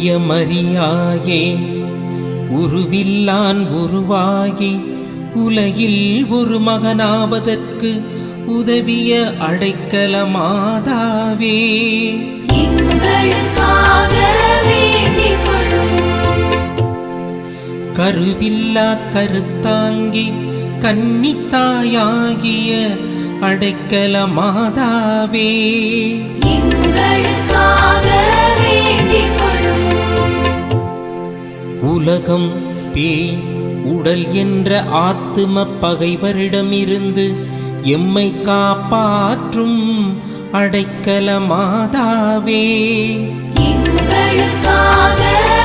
தூய மரியாயே உருவில்லான் உருவாகி உலகில் ஒரு மகனாவதற்கு உதவிய வேண்டிக் கொள்ளும் கருவில்லா கருத்தாங்கி கன்னித்தாயாகிய அடைக்கலமாதாவே. எங்களுக்காக உலகம் பேய் உடல் என்ற ஆத்தும பகைவரிடமிருந்து எம்மை காப்பாற்றும்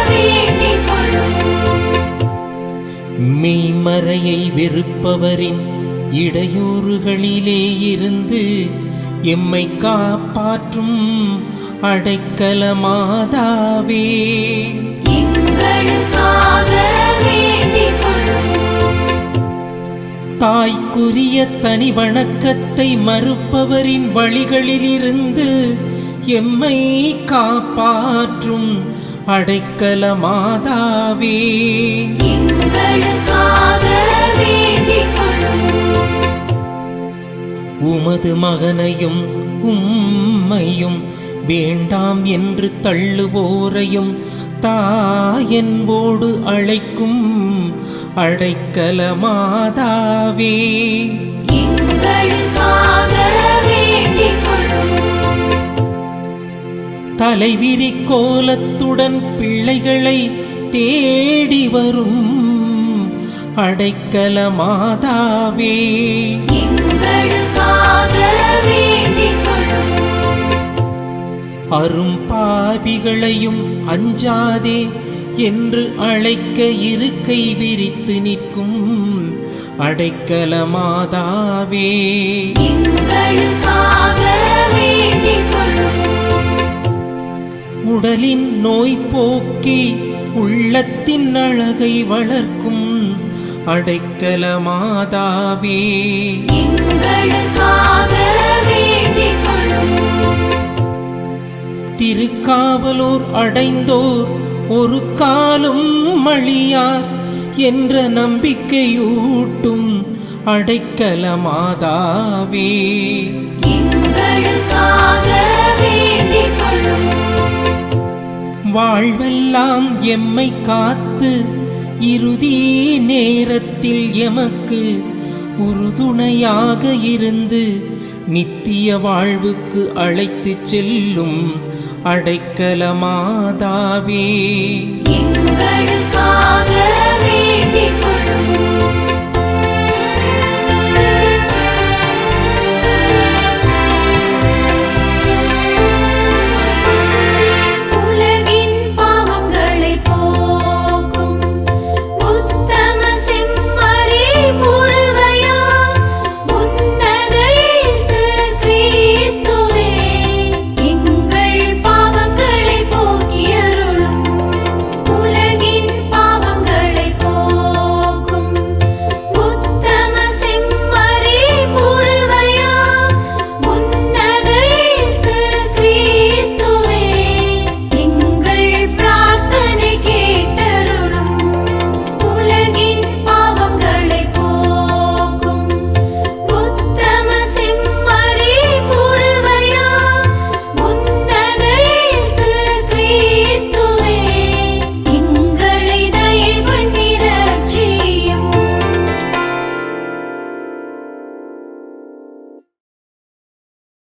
வேண்டிக் கொள்ளும் மெய்மறையை வெறுப்பவரின் இடையூறுகளிலே இருந்து எம்மை காப்பாற்றும் வேண்டிக் கொள்ளும் தாய்க்குரிய தனி வணக்கத்தை மறுப்பவரின் வழிகளிலிருந்து எம்மை காப்பாற்றும் வேண்டிக் கொள்ளும் உமது மகனையும் உம்மையும் வேண்டாம் என்று தள்ளுவோரையும் தாயன்போடு அழைக்கும் அழைக்கல மாதாவே. தலைவிரி கோலத்துடன் பிள்ளைகளை தேடி வரும் அடைக்கலமாதாவே எங்களுக்காக வேண்டிக் அரும் பாவிகளையும் அஞ்சாதே என்று அழைக்க இருக்கை விரித்து நிற்கும் அடைக்கலமாதாவே. மாதாவே உடலின் நோய் போக்கி உள்ளத்தின் அழகை வளர்க்கும் அடைக்கலமாதாவே. எங்களுக்காக வேண்டிக் கொள்ளும் திருக்காவலூர் அடைந்தோர் ஒரு காலும் மழியார் என்ற நம்பிக்கையூட்டும் வேண்டிக் கொள்ளும் வாழ்வெல்லாம் எம்மை காத்து இறுதி நேரத்தில் எமக்கு உறுதுணையாக இருந்து நித்திய வாழ்வுக்கு அழைத்துச் செல்லும் அடைக்கல மாதாவே எங்களுக்காக வேண்டிக் கொள்ளும்